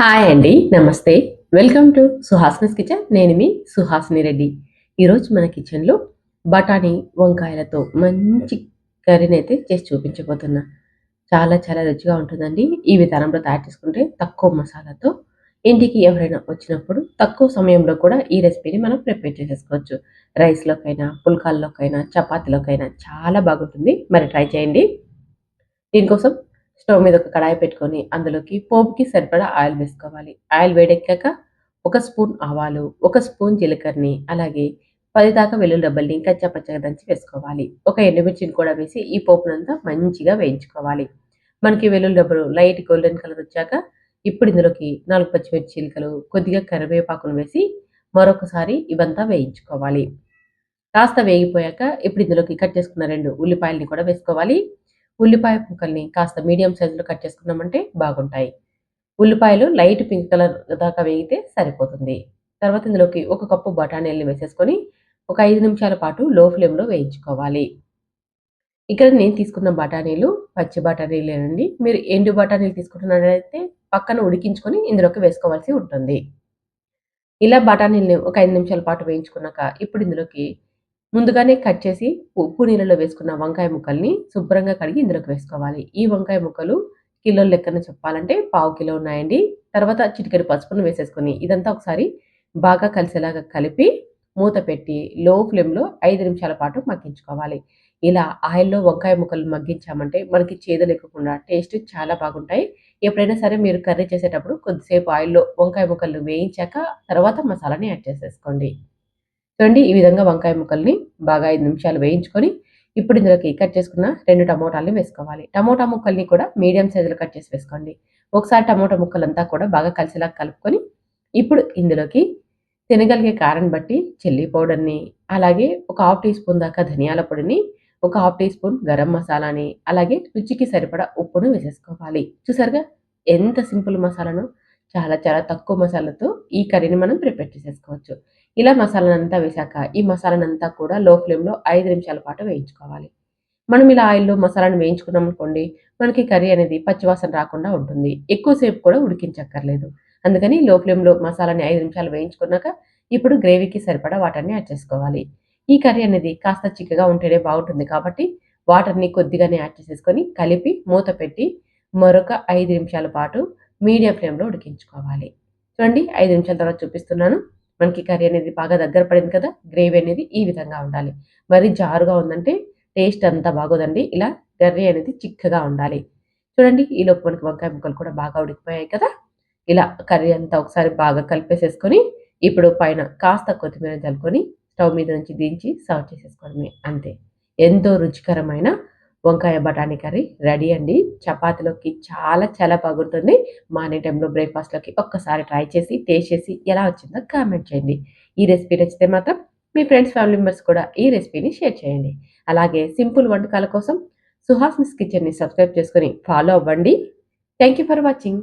Hi అండి నమస్తే welcome to సుహాస్నిస్ kitchen నేను మీ సుహాసిని రెడ్డి. ఈరోజు మన కిచెన్లో బఠానీ వంకాయలతో మంచి కర్రీని అయితే చేసి చూపించబోతున్నా. చాలా చాలా రుచిగా ఉంటుందండి. ఈ విధానంలో తయారు చేసుకుంటే తక్కువ మసాలాతో ఇంటికి ఎవరైనా వచ్చినప్పుడు తక్కువ సమయంలో కూడా ఈ రెసిపీని మనం ప్రిపేర్ చేసేసుకోవచ్చు. రైస్లోకైనా పుల్కాల్లోకైనా చపాతీలోకైనా చాలా బాగుంటుంది. మరి ట్రై చేయండి. దీనికోసం స్టవ్ మీద ఒక కడాయి పెట్టుకొని అందులోకి పోపుకి సరిపడా ఆయిల్ వేసుకోవాలి. ఆయిల్ వేడెక్కాక ఒక స్పూన్ ఆవాలు ఒక స్పూన్ జీలకర్రని అలాగే పది దాకా వెల్లుల్లి డబ్బల్ని కచ్చా పచ్చగా దంచి వేసుకోవాలి. ఒక ఎండుమిర్చిని కూడా వేసి ఈ పోపునంతా మంచిగా వేయించుకోవాలి. మనకి వెల్లుల్లి డబ్బలు లైట్ గోల్డెన్ కలర్ వచ్చాక ఇప్పుడు ఇందులోకి నాలుగు పచ్చిమిర్చి చిలుకలు కొద్దిగా కరివేపాకును వేసి మరొకసారి ఇవంతా వేయించుకోవాలి. కాస్త వేగిపోయాక ఇప్పుడు ఇందులోకి కట్ చేసుకున్న రెండు ఉల్లిపాయలని కూడా వేసుకోవాలి. ఉల్లిపాయ ముక్కల్ని కాస్త మీడియం సైజులో కట్ చేసుకున్నామంటే బాగుంటాయి. ఉల్లిపాయలు లైట్ పింక్ కలర్ దాకా వేగితే సరిపోతుంది. తర్వాత ఇందులోకి ఒక కప్పు బఠానీల్ని వేసేసుకొని ఒక ఐదు నిమిషాల పాటు లో ఫ్లేమ్లో వేయించుకోవాలి. ఇక్కడ నేను తీసుకున్న బఠానీలు పచ్చి బఠానీలేనండి మీరు ఎండు బఠానీలు తీసుకుంటున్నట్లయితే పక్కన ఉడికించుకొని ఇందులోకి వేసుకోవాల్సి ఉంటుంది. ఇలా బఠానీల్ని ఒక ఐదు నిమిషాల పాటు వేయించుకున్నాక ఇప్పుడు ఇందులోకి ముందుగానే కట్ చేసి ఉప్పు నీళ్ళలో వేసుకున్న వంకాయ ముక్కల్ని శుభ్రంగా కడిగి ఇందులోకి వేసుకోవాలి. ఈ వంకాయ ముక్కలు కిలో లెక్కన చెప్పాలంటే పావు కిలో ఉన్నాయండి. తర్వాత చిటికెడు పసుపును వేసేసుకొని ఇదంతా ఒకసారి బాగా కలిసేలాగా కలిపి మూత పెట్టి లో ఫ్లేమ్లో ఐదు నిమిషాల పాటు మగ్గించుకోవాలి. ఇలా ఆయిల్లో వంకాయ ముక్కలు మగ్గించామంటే మనకి చేదు లేకుండా టేస్ట్ చాలా బాగుంటాయి. ఎప్పుడైనా సరే మీరు కర్రీ చేసేటప్పుడు కొద్దిసేపు ఆయిల్లో వంకాయ ముక్కలు వేయించాక తర్వాత మసాలాని యాడ్ చేసేసుకోండి. చూడండి ఈ విధంగా వంకాయ ముక్కల్ని బాగా ఐదు నిమిషాలు వేయించుకొని ఇప్పుడు ఇందులోకి కట్ చేసుకున్న రెండు టమోటాలని వేసుకోవాలి. టమోటా ముక్కల్ని కూడా మీడియం సైజులో కట్ చేసి వేసుకోండి. ఒకసారి టమోటా ముక్కలంతా కూడా బాగా కలిసిలా కలుపుకొని ఇప్పుడు ఇందులోకి తినగలిగే కారం బట్టి చిల్లీ పౌడర్ని అలాగే ఒక హాఫ్ టీ స్పూన్ దాకా ధనియాల పొడిని ఒక హాఫ్ టీ స్పూన్ గరం మసాలాని అలాగే రుచికి సరిపడా ఉప్పును వేసేసుకోవాలి. చూసారుగా? ఎంత సింపుల్ మసాలాను. చాలా చాలా తక్కువ మసాలాతో ఈ కర్రీని మనం ప్రిపేర్ చేసేసుకోవచ్చు. ఇలా మసాలానంతా వేశాక ఈ మసాలానంతా కూడా లో ఫ్లేమ్లో ఐదు నిమిషాల పాటు వేయించుకోవాలి. మనం ఇలా ఆయిల్లో మసాలాను వేయించుకున్నాం అనుకోండి మనకి కర్రీ అనేది పచ్చివాసన రాకుండా ఉంటుంది. ఎక్కువసేపు కూడా ఉడికించక్కర్లేదు. అందుకని లో ఫ్లేమ్లో మసాలాని ఐదు నిమిషాలు వేయించుకున్నాక ఇప్పుడు గ్రేవీకి సరిపడా వాటర్ని యాడ్ చేసుకోవాలి. ఈ కర్రీ అనేది కాస్త చిక్కగా ఉంటేనే బాగుంటుంది కాబట్టి వాటర్ని కొద్దిగానే యాడ్ చేసేసుకొని కలిపి మూత పెట్టి మరొక ఐదు నిమిషాల పాటు మీడియం ఫ్లేమ్లో ఉడికించుకోవాలి. చూడండి ఐదు నిమిషాల తర్వాత చూపిస్తున్నాను. మనకి కర్రీ అనేది బాగా దగ్గర పడింది కదా గ్రేవీ అనేది ఈ విధంగా ఉండాలి. మరి జారుగా ఉందంటే టేస్ట్ అంతా బాగోదండి. ఇలా కర్రీ అనేది చిక్కగా ఉండాలి. చూడండి ఈలోపు మనకి వంకాయ ముక్కలు కూడా బాగా ఉడికిపోయాయి కదా. ఇలా కర్రీ అంతా ఒకసారి బాగా కలిపేసేసుకొని ఇప్పుడు పైన కాస్త కొత్తిమీర చల్లుకొని స్టవ్ మీద నుంచి దించి సర్వ్ చేసేసుకోవడమే అంతే. ఎంతో రుచికరమైన వంకాయ బఠానీ కర్రీ రెడీ అండి. చపాతీలోకి చాలా చాలా బాగుంటుంది. మార్నింగ్ టైంలో బ్రేక్ఫాస్ట్లోకి ఒక్కసారి ట్రై చేసి టేస్ట్ చేసి ఎలా వచ్చిందో కామెంట్ చేయండి. ఈ రెసిపీ నచ్చితే మాత్రం మీ ఫ్రెండ్స్ ఫ్యామిలీ మెంబర్స్ కూడా ఈ రెసిపీని షేర్ చేయండి. అలాగే సింపుల్ వంటకాల కోసం సుహాస్ మిస్ కిచెన్ని సబ్స్క్రైబ్ చేసుకొని ఫాలో అవ్వండి. Thank you for watching.